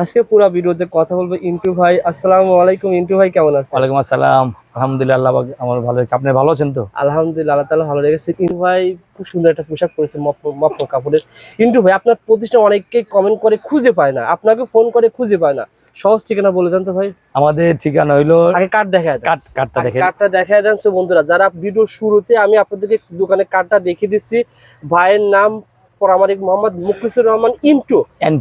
আজকে পুরো ভিডিওতে কথা বলব ইন্টু ভাই। আসসালামু আলাইকুম ইন্টু ভাই কেমন আছেন? ওয়ালাইকুম আসসালাম। আলহামদুলিল্লাহ আল্লাহ আমার ভালো আছে। আপনি ভালো আছেন তো? আলহামদুলিল্লাহ আল্লাহ তালা ভালো লেগেছে ইন্টু ভাই খুব সুন্দর একটা পোশাক পরেছে মপ কাপড়ের। ইন্টু ভাই আপনার প্রতিষ্ঠান অনেককে কমেন্ট করে খুঁজে পায় না। আপনাকে ফোন করে খুঁজে পায় না। সহজ ঠিকানা বলে দেন তো ভাই। আমাদের ঠিকানা হইল আগে কার্ড দেখায় দেন। কাট কাটটা দেখে কার্ডটা দেখায় দেন। সো বন্ধুরা যারা ভিডিও শুরুতে আমি আপনাদেরকে দোকানে কার্ডটা দেখিয়ে দিচ্ছি ভাইয়ের নাম পরামারিক মোহাম্মদ মুখলিসুর রহমান ইন্টু।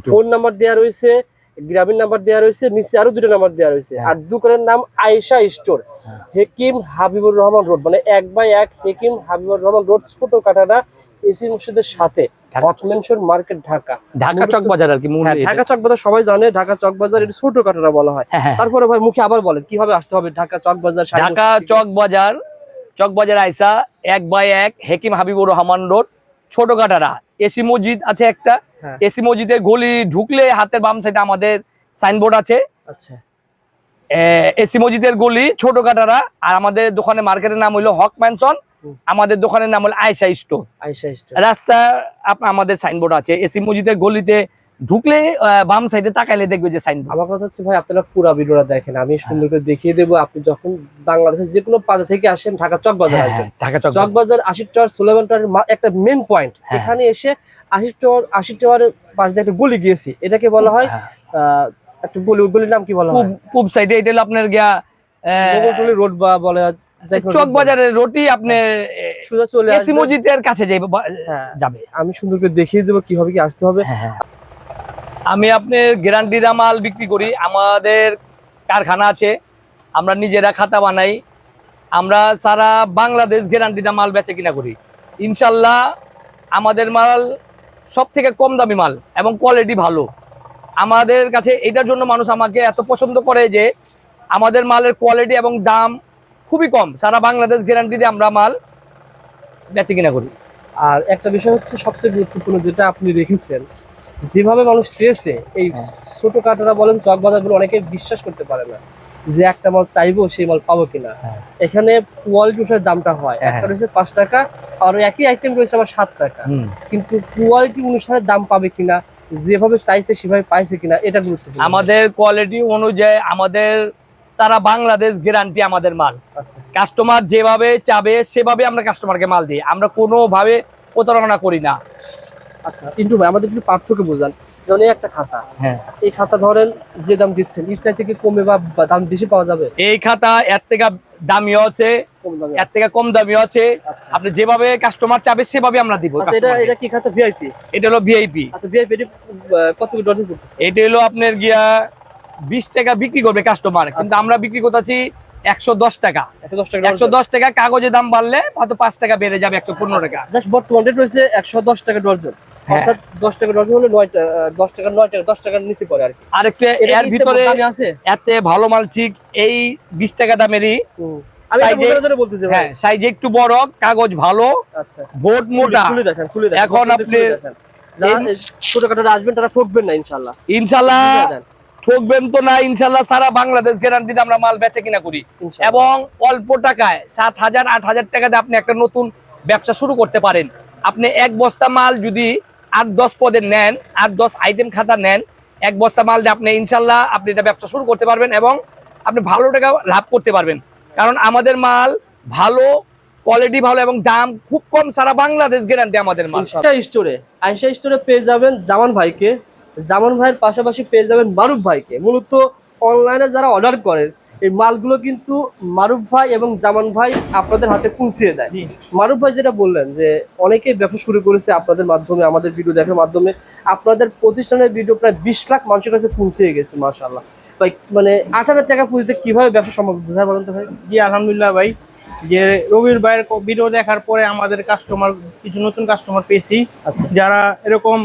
ফোন নাম্বার দেওয়া রয়েছে গ্রামীণ নাম্বার দেওয়া রয়েছে নিচে আরও দুটো নাম্বার দেওয়া রয়েছে হ্যাঁ। আর দোকানের নাম আয়েশা স্টোর হ্যাঁ। হেকিম হাবিবুর রহমান রোড মানে এক বাই এক হেকিম হাবিবুর রহমান রোড ছোট কাটানা এসি মসজিদের সাথে ঢাকা। মার্কেট ঢাকা ঢাকা চক বাজার আর কি হ্যাঁ, ঢাকা চক বাজার সবাই জানে ঢাকা চক বাজার এটা ছোট কাটানা বলা হয়। তারপরে ভাই মুখে আবার বলেন কীভাবে আসতে হবে ঢাকা চক বাজার ঢাকা মসজিদ থেকে? চক বাজার চক বাজার আইসা এক বাই এক হেকিম হাবিবুর রহমান রোড ছোট কাটারা এসি মসজিদ আছে একটা। হ্যাঁ। এসি মসজিদের গলি ঢুকলে হাতের বাম সাইডে আমাদের সাইনবোর্ড আছে। আচ্ছা। এসি মসজিদের গলি ছোট কাটারা আর আমাদের দোকানের মার্কেটের নাম হলো হক ম্যানসন। আমাদের দোকানের নাম হলো আয়সা স্টোর। আয়সা স্টোর। রাস্তা আপ- আমাদের সাইনবোর্ড আছে। এসি মসজিদের গলিতে ঢুকলে বাম সাইডে তাকাইলে দেখবে যে সাইনবোর্ড আমার কথা হচ্ছে ভাই আপনারা পুরো ভিডিওটা দেখেন আমি সুন্দর করে দেখিয়ে দেবো। আপনি যখন বাংলাদেশের যে কোনো প্রান্ত থেকে আসেন ঢাকা চক বাজার হ্যাঁ, আসবেন। ঢাকা চক চক বাজার। আশি টাওয়ার সুলেমান টাওয়ার একটা মেন পয়েন্ট হ্যাঁ। এখানে এসে আশি টাওয়ার আশি টাওয়ারের পাশ দিয়ে একটা গলি গিয়েছি। এটাকে বলা হয় হ্যাঁ। একটা গলি গলির নাম কি বলা হয়? পূব- সাইডে এটা হলো আপনার গিয়া রোড বা বলে চক বাজারের রোটি আপনার সোজা চলে এসি মসজিদের কাছে হ্যাঁ। যাবে। আমি সুন্দর করে দেখিয়ে দেবো কীভাবে কি আসতে হবে। আমি আপনার গ্যারান্টিরা মাল বিক্রি করি, আমাদের কারখানা আছে, আমরা নিজেরা খাতা বানাই, আমরা সারা বাংলাদেশ গ্যারান্টিটা মাল বেচে কিনা করি। ইনশাল্লাহ আমাদের মাল সব থেকে কম দামি মাল এবং কোয়ালিটি ভালো। আমাদের কাছে এটার জন্য মানুষ আমাকে এত পছন্দ করে যে আমাদের মালের কোয়ালিটি এবং দাম খুবই কম। সারা বাংলাদেশ গ্যারান্টি দিয়ে আমরা মাল বেচে কিনা করি। আর একটা বিষয় হচ্ছে সবচেয়ে গুরুত্বপূর্ণ যেটা আপনি রেখেছেন যেভাবে মানুষ চেয়েছে এই হ্যাঁ। ছোট কাটারা বলেন চক বাজার বাজারগুলো অনেকে বিশ্বাস করতে পারে না যে একটা মাল চাইব সেই মাল পাবো কিনা। হ্যাঁ। এখানে কোয়ালিটি অনুসারে দামটা হয়। হ্যাঁ, একটা রয়েছে পাঁচ টাকা আর একই আইটেম রয়েছে আমার সাত টাকা। কিন্তু কোয়ালিটি অনুসারে দাম পাবে কিনা যেভাবে চাইছে সেভাবে পাইছে কিনা এটা গুরুত্বপূর্ণ। আমাদের কোয়ালিটি অনুযায়ী আমাদের সারা বাংলাদেশ গ্যারান্টি আমাদের মাল। আচ্ছা কাস্টমার যেভাবে চাবে সেভাবে আমরা কাস্টমারকে মাল দিই। আমরা কোনোভাবে প্রতারণা করি না। আচ্ছা কিন্তু ভাই আমাদের একটু পার্থক্য বোঝান। যেমন এই একটা খাতা। হ্যাঁ। এই খাতা ধরেন যে দাম দিচ্ছেন এর চাই থেকে কমে বা দাম বেশি পাওয়া যাবে? এই খাতা এর থেকে দামিও আছে এর থেকে কম দামিও আছে। আচ্ছা। আপনি যেভাবে কাস্টমার চাবে সেভাবে আমরা দিব আচ্ছা এটা এটা কি খাতা ভিআইপি এটা হলো ভিআইপি আচ্ছা ভিআইপি কত ডজন করতেছে? এটা হলো আপনার গিয়া বিশ টাকা বিক্রি করবে কাস্টমার কিন্তু আচ্ছা। আমরা বিক্রি করতেছি একশো দশ টাকা। একশো দশ টাকা একশো দশ টাকা কাগজের দাম বাড়লে হয়তো পাঁচ টাকা বেড়ে যাবে একশো পনেরো টাকা। বর্তমান রয়েছে একশো দশ টাকা ডজন। অর্থাৎ দশ টাকা ডজন হলে নয় টা- আহ, দশ টাকা নয় টাকা দশ টাকার নিচে পড়ে আর কি। আর এর ভিতরে আছে? এতে ভালো মাল ঠিক এই টাকা দামেরই। হ্যাঁ সাইজ একটু বড় কাগজ ভালো আচ্ছা। বোর্ড মোটা। খুলে দেখেন খুলে দেখেন এখন আপনি- দেখেন। যারা ইন- এই ছোটখাটো আসবেন তারা ঠকবেন না ঠকবেন তো না ইনশাল্লাহ সারা বাংলাদেশ গ্যারান্টিতে আমরা মাল বেচে কিনা করি। এবং অল্প টাকায় সাত হাজার আট হাজার টাকা দিয়ে আপনি একটা নতুন ব্যবসা শুরু করতে পারেন। আপনি এক বস্তা মাল যদি আট দশ পদের নেন, আট দশ আইটেম খাতা নেন, এক বস্তা মাল দিয়ে আপনি ইনশাল্লাহ আপনি এটা ব্যবসা শুরু করতে পারবেন এবং আপনি ভালো টাকা লাভ করতে পারবেন। কারণ আমাদের মাল ভালো কোয়ালিটি ভালো এবং দাম খুব কম সারা বাংলাদেশ গ্যারান্টি আমাদের মাল। স্টোরে আয়শা স্টোরে পেয়ে যাবেন জামান ভাইকে। জামান ভাইয়ের পাশাপাশি পেয়ে যাবেন মারুফ ভাইকে। মূলত অনলাইনে যারা অর্ডার করেন এই মালগুলো কিন্তু মারুফ ভাই এবং জামান ভাই আপনাদের হাতে পৌঁছিয়ে দেয়। মারুফ ভাই যেটা বললেন যে অনেকেই ব্যবসা শুরু করেছে আপনাদের মাধ্যমে আমাদের ভিডিও দেখার মাধ্যমে। আপনাদের প্রতিষ্ঠানের ভিডিও প্রায় বিশ লাখ মানুষের কাছে পৌঁছে গেছে মাশাল্লাহ ভাই মানে আট হাজার টাকা পুঁজিতে কীভাবে ব্যবসা সম্ভব বুঝায় বলেন তো ভাই। জি আলহামদুলিল্লাহ ভাই। যে রবির ভাইয়ের ভিডিও দেখার পরে আমাদের কাস্টমার কিছু নতুন কাস্টমার পেয়েছি। আচ্ছা। যারা এরকম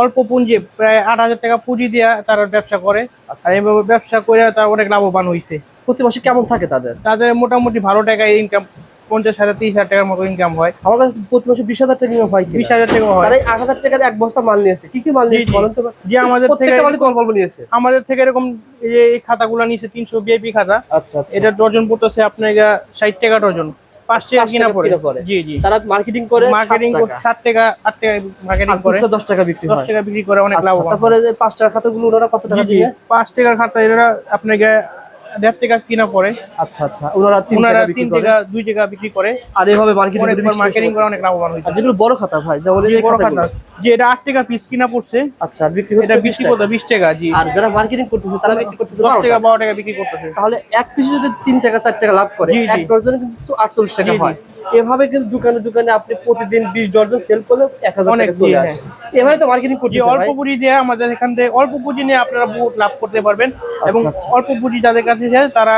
অল্প পুঁজি প্রায় আট হাজার টাকা পুঁজি দিয়ে তারা ব্যবসা করে। আচ্ছা। আর এইভাবে ব্যবসা করে তারা অনেক লাভবান হয়েছে প্রতি মাসে কেমন থাকে তাদের? তাদের মোটামুটি ভালো টাকায় ইনকাম পঞ্চাশ হাজার তিরিশ হাজার টাকার মতো ইনকাম হয়। আমার কাছে প্রতি মাসে বিশ হাজার টাকা হয় বিশ হাজার টাকা হয়। আট হাজার টাকার এক বস্তা মাল নিয়েছে। কি কি মাল নিয়েছে বলেন তো? যে আমাদের থেকে নিয়েছে। আমাদের থেকে এরকম এই খাতাগুলো নিচে তিনশো বিআইপি খাতা। আচ্ছা আচ্ছা। এটা ডজন পড়তেছে আপনার ষাট টাকা ডজন। টাকা কিনা পড়ে। জি জি। তারা মার্কেটিং করে মার্কেটিং টাকা। টাকা মার্কেটিং করে। দশ টাকা বিক্রি দশ হয়। টাকা বিক্রি করে অনেক আচ্ছা, লাভবান তারপরে যে পাঁচ টাকার খাতাগুলো ওরা কত টাকা দিয়ে টাকার খাতা এরা আপনাকে দেড় টাকা কিনা পড়ে। আচ্ছা আচ্ছা। ওনারা তিন ওনারা টাকা তিন টাকা দুই টাকা বিক্রি করে। আর এভাবে মার্কেটিং অনেক মার্কেটিং করে অনেক লাভবান হয়েছে। যেগুলো বড় খাতা ভাই যেমন এই যে বড় খাতা যে এটা আট টাকা পিস কিনা পড়ছে আচ্ছা বিক্রি এটা 20 বিক্রি করতে বিশ টাকা জি। আর যারা মার্কেটিং করতেছে তারা বিক্রি করতেছে দশ টাকা বারো টাকা বিক্রি করতেছে। তাহলে এক পিস যদি তিন টাকা চার টাকা লাভ করে। এক ডজনে কিন্তু আটচল্লিশ টাকা। হয়। এভাবে কিন্তু দোকানে দোকানে আপনি প্রতিদিন বিশ ডজন সেল করলে এক হাজার অনেক, চলে আসে। এভাবে তো মার্কেটিং যে করতে অল্প পুঁজি দিয়ে আমাদের এখান থেকে অল্প পুঁজি নিয়ে আপনারা বহুত লাভ করতে পারবেন এবং আচ্ছা। অল্প পুঁজি যাদের কাছে যায় তারা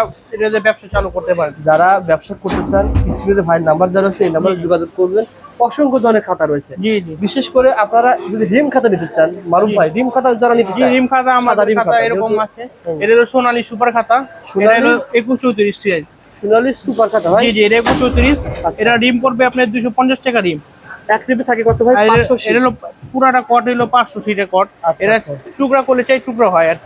ব্যবসা চালু করতে পারেন যারা ব্যবসা করতে চান স্ক্রিনে ভাইয়ের নাম্বার দেওয়া রয়েছে এই নাম্বারে যোগাযোগ করবেন। অসংখ্য ধরনের খাতা রয়েছে। জি জি। বিশেষ করে আপনারা যদি রিম খাতা নিতে চান মারুফ ভাই রিম খাতা যারা নিতে চান রিম খাতা আমাদের খাতা এরকম আছে। এটা হলো সোনালী সুপার খাতা সোনালী? হলো একুশ চৌত্রিশ সিরিজ সোনালি সুপার খাতা ভাই? জি জি এটা একুশ চৌত্রিশ। আচ্ছা। এটা রিম করবে আপনার দুশো পঞ্চাশ টাকা রিম। এক রিপে থাকে কত ভাই? আর এটা- পাঁচশো হলো পুরাটা কট হলো পাঁচশো সিটের কট। আচ্ছা, এটা আচ্ছা। টুকরা করলে চাই টুকরা হয় আর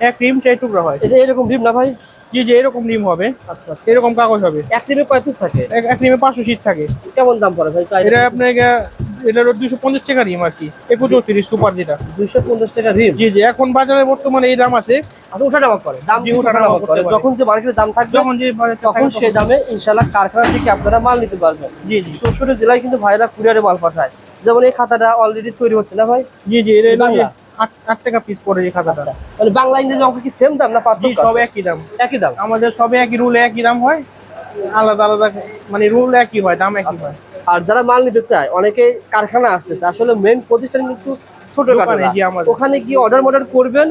এক রিম চাই টুকরা হয়। এটা এরকম রিম না ভাই? জি জি এরকম রিম হবে। আচ্ছা আচ্ছা। এরকম কাগজ হবে। এক রিমে কয় পিস থাকে? এক- রিমে পাঁচশো সিট থাকে। কেমন দাম পড়ে ভাই? এটা আপনার এটা হলো দুশো পঞ্চাশ টাকা রিম আর কি। একুশ চৌত্রিশ সুপার যেটা। দুইশো পঞ্চাশ টাকা রিম? জি জি এখন বাজারে বর্তমানে এই দাম আছে আচ্ছা ওঠানামা করে দাম ওঠানামা করে যখন যে মার্কেটে দাম থাকবে যখন যে তখন সেই দামে ইনশাল্লাহ কারখানা থেকে আপনারা মাল নিতে পারবেন। জি জি। জেলায় কিন্তু ভাইরা কুরিয়ারে মাল পাঠায়। যেমন এই খাতাটা অলরেডি তৈরি হচ্ছে না ভাই? জি জি আট টাকা পিস পড়ে এই খাতাটা। আচ্ছা মানে বাংলা ইংরেজি অঙ্ক কি সেম দাম না পার্থক্য সব একই দাম। একই দাম? আমাদের সবে একই রুল একই দাম হয়। আলাদা আলাদা মানে রুল একই হয় দাম একই আচ্ছা। হয়। আর যারা মাল নিতে চায় অনেকে কারখানা আসতেছে। আসলে মেন প্রতিষ্ঠান কিন্তু ছোট কারখানা। ওখানে গিয়ে অর্ডার মর্ডার করবেন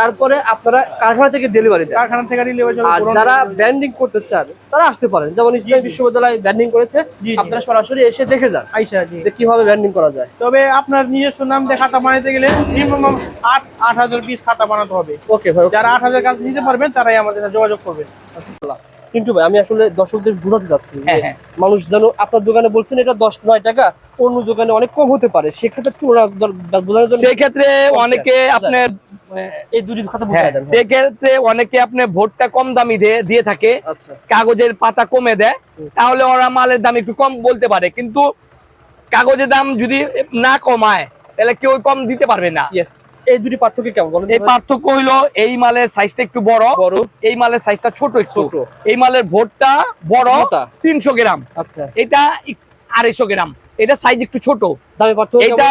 তারপরে আপনারা কারখানা থেকে ডেলিভারি দেন। কারখানা থেকে ডেলিভারি আর যারা ব্যান্ডিং করতে চান তারা আসতে পারেন। যেমন ইসলামী বিশ্ববিদ্যালয় ব্যান্ডিং করেছে। আপনারা সরাসরি এসে দেখে যান আইসা জি। যে কীভাবে ব্যান্ডিং করা যায়। তবে আপনার নিজস্ব নাম দিয়ে খাতা বানাতে গেলে মিনিমাম আট আট হাজার পিস খাতা বানাতে হবে। ওকে ভাই যারা আট হাজার কাজ নিতে পারবেন তারাই আমাদের সাথে যোগাযোগ করবেন। আচ্ছা। কিন্তু ভাই আমি আসলে দর্শকদের বোঝাতে চাচ্ছি যে হ্যাঁ, হ্যাঁ। মানুষ যেন আপনার দোকানে বলছেন এটা দশ নয় টাকা অন্য দোকানে অনেক কম হতে পারে। সেক্ষেত্রে বোঝানোর জন্য সেই অনেকে আপনার এই দুটি কথা দেন সেক্ষেত্রে অনেকে আপনি ভোটটা কম দামি দিয়ে দিয়ে থাকে আচ্ছা। কাগজের পাতা কমে দেয় তাহলে ওরা মালের দাম একটু কম বলতে পারে। কিন্তু কাগজের দাম যদি না কমায় তাহলে কেউ কম দিতে পারবে না। এই দুটি পার্থক্য কেমন বলেন? এই পার্থক্য হইল এই মালের সাইজটা একটু বড় বড়। এই মালের সাইজটা ছোট ছোট। এই মালের ভোটটা বড় তিনশো গ্রাম। আচ্ছা। এটা আড়াইশো গ্রাম। এটা সাইজ একটু ছোট। এটা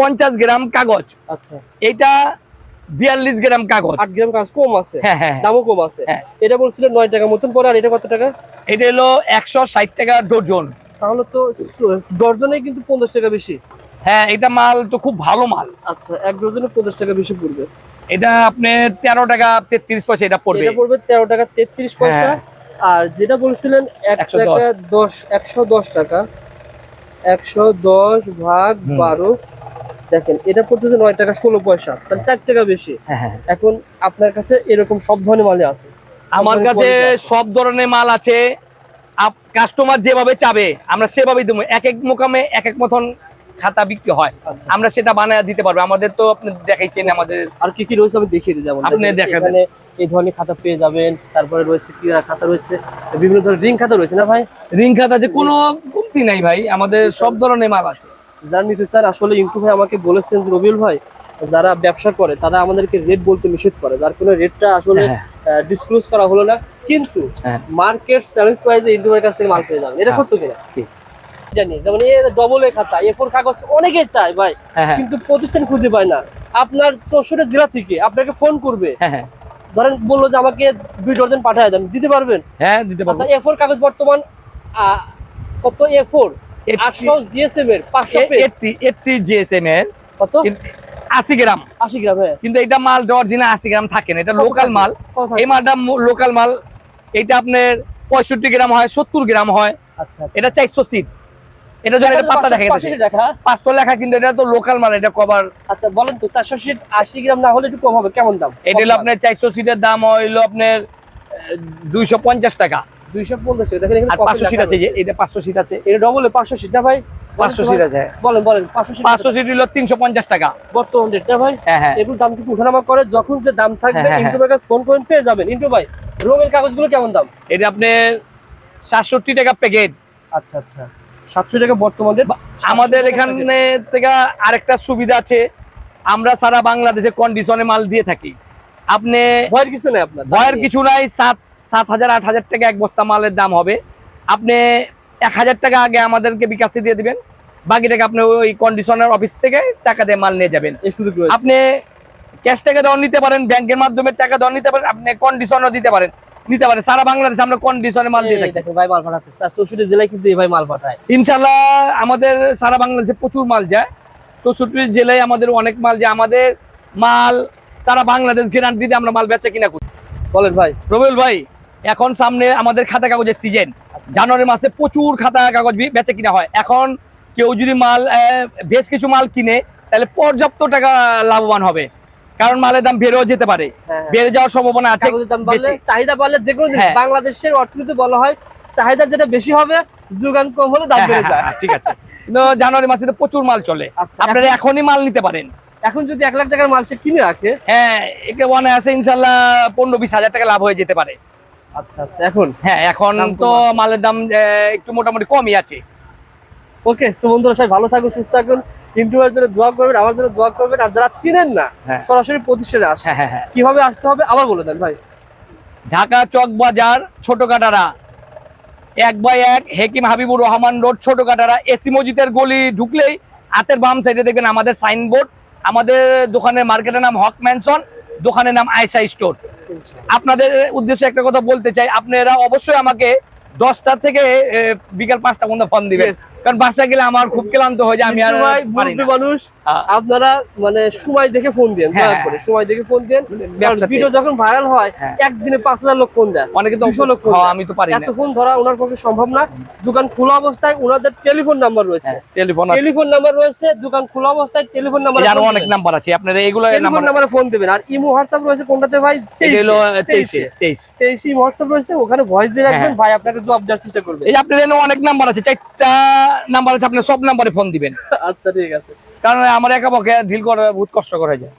পঞ্চাশ গ্রাম কাগজ। আচ্ছা। এটা বিয়াল্লিশ গ্রাম কাগজ। আট গ্রাম কাজ কম আছে। হ্যাঁ হ্যাঁ হ্যাঁ। দামও কম আছে। এটা বলছিলেন নয় টাকা মতন পরে আর এটা কত টাকা? এটা হলো একশো ষাট টাকা ডজন। তাহলে তো ডজনে কিন্তু পঞ্চাশ টাকা বেশি। হ্যাঁ এটা মাল তো খুব ভালো মাল। আচ্ছা এক ডজনে পঞ্চাশ টাকা বেশি পড়বে। এটা আপনি তেরো টাকা তেত্রিশ পয়সা এটা পড়বে। এটা পড়বে তেরো টাকা তেত্রিশ পয়সা। হ্যাঁ। আর যেটা বলছিলেন এক টাকা দশ একশো দশ টাকা। একশো দশ ভাগ বারো। দেখেন এটা পড়তেছে নয় টাকা ষোলো পয়সা তাহলে চার টাকা বেশি। হ্যাঁ হ্যাঁ এখন আপনার কাছে এরকম সব ধরনের মালে আছে। আমার কাছে সব ধরনের মাল আছে। কাস্টমার যেভাবে চাবে আমরা সেভাবেই দেবো। এক এক মোকামে এক এক মতন খাতা বিক্রি হয়। আচ্ছা। আমরা সেটা বানায় দিতে পারব। আমাদের তো আপনি দেখাইছেন আমাদের। আর কি কি রয়েছে আমি দেখিয়ে দিই যেমন আপনি দেখেন, দেখাবেন। এই ধরনের খাতা পেয়ে যাবেন। তারপরে রয়েছে ক্রিয়া খাতা রয়েছে? বিভিন্ন ধরনের রিং খাতা রয়েছে না ভাই? রিং খাতা যে কোনো কমতি নাই ভাই। আমাদের সব ধরনের মাল আছে। যারা নিতে স্যার আসলে ইউটিউব ভাই আমাকে বলেছেন যে রবিউল ভাই যারা ব্যবসা করে তারা আমাদেরকে রেট বলতে নিষেধ করে। যার কোনো রেটটা আসলে হ্যাঁ। ডিসক্লোজ করা হলো না। কিন্তু হ্যাঁ। মার্কেট চ্যালেঞ্জ প্রাইসে ইউটিউবের কাছ থেকে মাল পেয়ে যাবেন। এটা হ্যাঁ। সত্য কিনা। জানি যেমন এই ডবল এ খাতা এ ফোর কাগজ অনেকেই চায় ভাই হ্যাঁ হ্যাঁ। কিন্তু প্রতিষ্ঠান খুঁজে পায় না। আপনার চৌষট্টি জেলা থেকে আপনাকে ফোন করবে। হ্যাঁ ধরেন বলল যে আমাকে দুই ডজন পাঠিয়ে দেন দিতে পারবেন? হ্যাঁ দিতে পারব। আচ্ছা এ ফোর কাগজ বর্তমান কত এ ফোর আটশো জিএসএম এর পাঁচশো এইটটি জিএসএম এর। কত? আশি গ্রাম। আশি গ্রাম হ্যাঁ। কিন্তু এটা মাল অরিজিনাল আশি গ্রাম থাকে না এটা লোকাল মাল। এই মালটা লোকাল মাল এটা আপনার পঁয়ষট্টি গ্রাম হয় সত্তর গ্রাম হয়। আচ্ছা আচ্ছা। এটা চারশো সিট এটা পাতা দেখা পাঁচশো গেছে পাঁচশো লেখা কিন্তু এটা তো লোকাল মাল এটা কভার আচ্ছা বলেন তো চারশো সিট আশি গ্রাম না হলে একটু কম হবে কেমন দাম? এটা হলো আপনার চারশো সিটের দাম হইল আপনার দুইশো পঞ্চাশ টাকা। দুইশো পঞ্চাশ দেখেন এখানে পাঁচশো সিট আছে যে এটা পাঁচশো সিট আছে। এটা ডবল পাঁচশো সিট না ভাই? পাঁচশো সিট আছে। বলেন বলেন পাঁচশো সিট পাঁচশো সিট হলো তিনশো পঞ্চাশ টাকা। বর্তমান রেট না ভাই? হ্যাঁ হ্যাঁ। এগুলো দাম কিন্তু উঠানামা করে যখন যে দাম থাকবে হ্যাঁ, কাছে ফোন করেন পেয়ে যাবেন। ইন্টু ভাই রঙের কাগজগুলো কেমন দাম? এটা আপনার সাতষট্টি টাকা প্যাকেট আচ্ছা আচ্ছা। সাতশো টাকা বর্তমান আমাদের এখানে থেকে আরেকটা সুবিধা আছে। আমরা সারা বাংলাদেশে কন্ডিশনে মাল দিয়ে থাকি। আপনি ভয়ের কিছু নেই আপনার ভয়ের কিছু নাই সাত সাত হাজার আট হাজার টাকা এক বস্তা মালের দাম হবে। আপনি এক হাজার টাকা আগে আমাদেরকে বিকাশে দিয়ে দিবেন। বাকি টাকা আপনি ওই কন্ডিশনার অফিস থেকে টাকা দিয়ে মাল নিয়ে যাবেন। আপনি ক্যাশ টাকা দেওয়া নিতে পারেন ব্যাংকের মাধ্যমে টাকা দেওয়া নিতে পারেন আপনি কন্ডিশনও দিতে পারেন। নিতে পারে। সারা বাংলাদেশে আমরা কন্ডিশনে মাল দিয়ে থাকি। ভাই মাল পাঠাচ্ছে। স্যার চৌষট্টি জেলায় কিন্তু এই ভাই মাল পাঠায়। ইনশাল্লাহ আমাদের সারা বাংলাদেশে প্রচুর মাল যায়। চৌষট্টি জেলায় আমাদের অনেক মাল যায়। আমাদের মাল সারা বাংলাদেশ গ্যারান্টি দিয়ে আমরা মাল বেচা কিনা করি। বলেন ভাই। রবিউল ভাই এখন সামনে আমাদের খাতা কাগজের সিজন জানুয়ারি মাসে প্রচুর খাতা কাগজ বেচা কিনা হয়। এখন কেউ যদি মাল বেশ কিছু মাল কিনে তাহলে পর্যাপ্ত টাকা লাভবান হবে। কারণ মালের দাম বেড়েও যেতে পারে। হ্যাঁ। বেড়ে যাওয়ার সম্ভাবনা আছে। চাহিদা বাড়লে যে কোনো হ্যাঁ। বাংলাদেশের অর্থনীতি বলা হয় চাহিদা যেটা বেশি হবে যোগান কম হলে দাম হ্যাঁ, বেড়ে হ্যাঁ, যায় হ্যাঁ, ঠিক আছে। জানুয়ারি মাসে তো প্রচুর মাল চলে। আচ্ছা, আপনারা এখনই মাল নিতে পারেন। এখন যদি এক লাখ টাকার মাল সে কিনে রাখে? হ্যাঁ একে মনে আছে ইনশাল্লাহ পনেরো বিশ হাজার টাকা লাভ হয়ে যেতে পারে। আচ্ছা আচ্ছা এখন? হ্যাঁ এখন তো মালের দাম একটু মোটামুটি কমই আছে। ওকে সো বন্ধুরা সবাই ভালো থাকুন সুস্থ থাকুন ইন্টারভিউর জন্য দোয়া করবেন আমার জন্য দোয়া করবেন আর যারা চিনেন না হ্যাঁ। সরাসরি প্রতিষ্ঠানে আসেন। হ্যাঁ হ্যাঁ হ্যাঁ। কীভাবে আসতে হবে আবার বলে দেন ভাই। ঢাকা চক বাজার ছোট কাটারা। এক বাই এক হেকিম হাবিবুর রহমান রোড ছোট কাটারা। এসি মসজিদের গলি ঢুকলেই হাতের বাম সাইডে দেখবেন আমাদের সাইনবোর্ড আমাদের দোকানের মার্কেটের নাম হক ম্যানসন দোকানের নাম আয়সা স্টোর। আপনাদের উদ্দেশ্যে একটা কথা বলতে চাই আপনারা অবশ্যই আমাকে দশটা থেকে বিকাল পাঁচটা পর্যন্ত ফোন Yes. কারণ বাসা গেলে আমার খুব ক্লান্ত হয়ে যায় আমি আর। মানুষ হ্যাঁ। আপনারা মানে সময় দেখে ফোন দেন হ্যাঁ, সময় দেখে ফোন দেন। ভিডিও যখন ভাইরাল হয় হ্যাঁ। একদিনে পাঁচ হাজার লোক ফোন দেয় অনেকে দুশো লোক ফোন আমি তো পারি এত ফোন ধরা ওনার পক্ষে সম্ভব না। দোকান খোলা অবস্থায় ওনাদের টেলিফোন নাম্বার রয়েছে। টেলিফোন টেলিফোন নাম্বার রয়েছে দোকান খোলা অবস্থায় টেলিফোন নাম্বার আরও অনেক নাম্বার আছে আপনারা এগুলো টেলিফোন নাম্বার ফোন দিবেন। আর ইমো হোয়াটসঅ্যাপ রয়েছে কোনটাতে ভাই? তেইশে। তেইশে তেইশ। তেইশে হোয়াটসঅ্যাপ রয়েছে ওখানে ভয়েস দিয়ে রাখবেন। ভাই আপনাকে জবাব দেওয়ার চেষ্টা করবে। এই আপনার এখানে অনেক নাম্বার আছে চারটা নাম্বার আছে আপনি সব নাম্বারে ফোন দিবেন। আচ্ছা ঠিক আছে। কারণ আমার একা পক্ষে ডিল করা বহুত কষ্টকর হয়ে যায়।